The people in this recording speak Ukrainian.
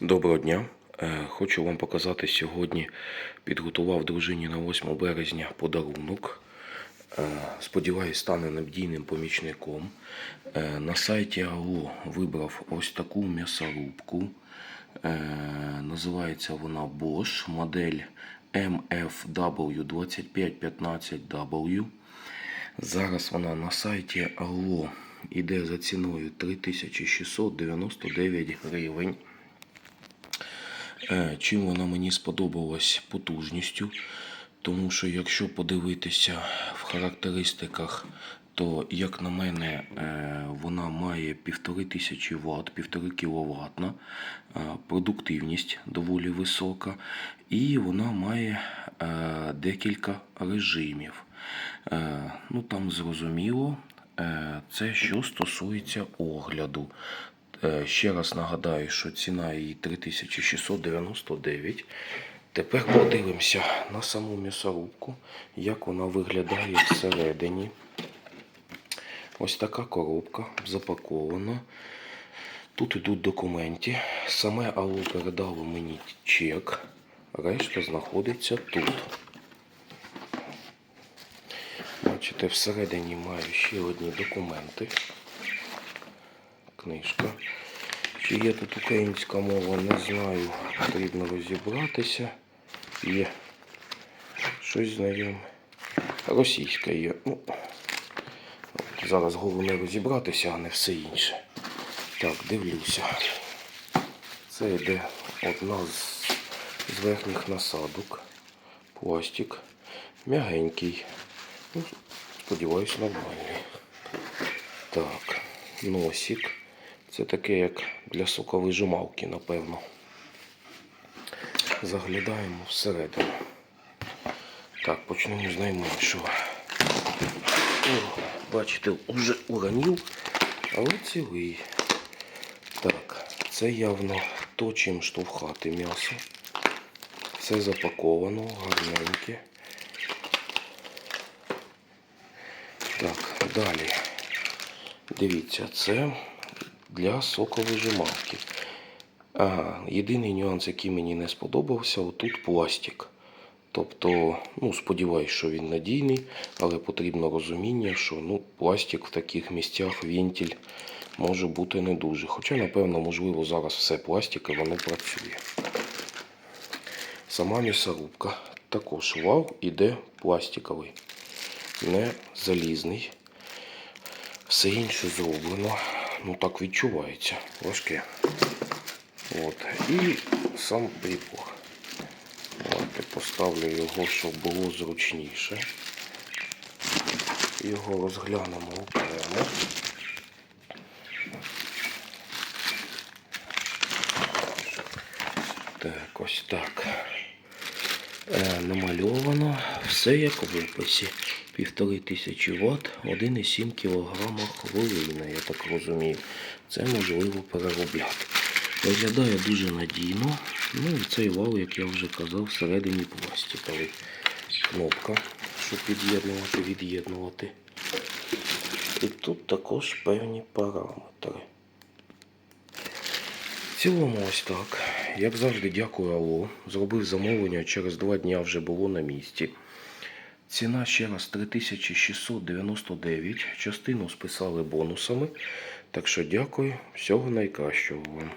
Доброго дня. Е, Хочу вам показати сьогодні. Підготував дружині на 8 березня подарунок. Е, Сподіваюсь, стане надійним помічником. Е, На сайті АО вибрав ось таку м'ясорубку. Називається вона Bosch, модель MFW2515W. Зараз вона на сайті АО іде за ціною 3699 гривень. Е, Чим вона мені сподобалась потужністю, тому що якщо подивитися в характеристиках, то, як на мене, е, вона має 1500 Вт, 1,5 кВт, продуктивність доволі висока, і вона має е, декілька режимів. Ну там зрозуміло, це що стосується огляду. Е, Ще раз нагадаю, що ціна її 3699. Тепер подивимося на саму м'ясорубку, як вона виглядає всередині. Ось така коробка запакована. Тут йдуть документи. Саме АО передало мені чек. Решта знаходиться тут. Бачите, всередині маю ще одні документи. Книжка. Чи є тут українська мова, не знаю. Потрібно розібратися. Є щось знайоме. Російська є. Ну, зараз головне розібратися, а не все інше. Так, дивлюся. Це йде одна з, з верхніх насадок. Пластик. М'ягенький. Ну, сподіваюсь, нормальний. Так, носик. Це таке, як для соковижималки, напевно. Заглядаємо всередину. Так, почнемо з найменшого. О, бачите, вже уронив, але цілий. Так, це явно то, чим штовхати м'ясо. Це запаковано, гарненьке. Так, далі. Дивіться, це для соковижималки. Ага, єдиний нюанс, який мені не сподобався, отут пластик. Тобто, ну, сподіваюсь, що він надійний, але потрібно розуміння, що ну, пластик в таких місцях, вентиль може бути не дуже. Хоча, напевно, можливо, зараз все пластик і воно працює. Сама м'ясорубка. Також вал іде пластиковий, не залізний. Все інше зроблено. Ну так відчувається. Важке. От. І сам прибор. Давайте поставлю його, щоб було зручніше. Його розглянемо окремо. Так, ось так. Е, намальовано все як в описі. Півтори тисячі Вт, 1,7 кг хвилина, я так розумію. Це можливо переробляти. Виглядає дуже надійно. Ну і цей вал, як я вже казав, всередині пластиковий. Кнопка, щоб під'єднувати, від'єднувати. І тут також певні параметри. В цілому ось так. Як завжди, дякую АО. Зробив замовлення, через два дня вже було на місці. Ціна ще раз 3699. Частину списали бонусами. Так що дякую, всього найкращого вам.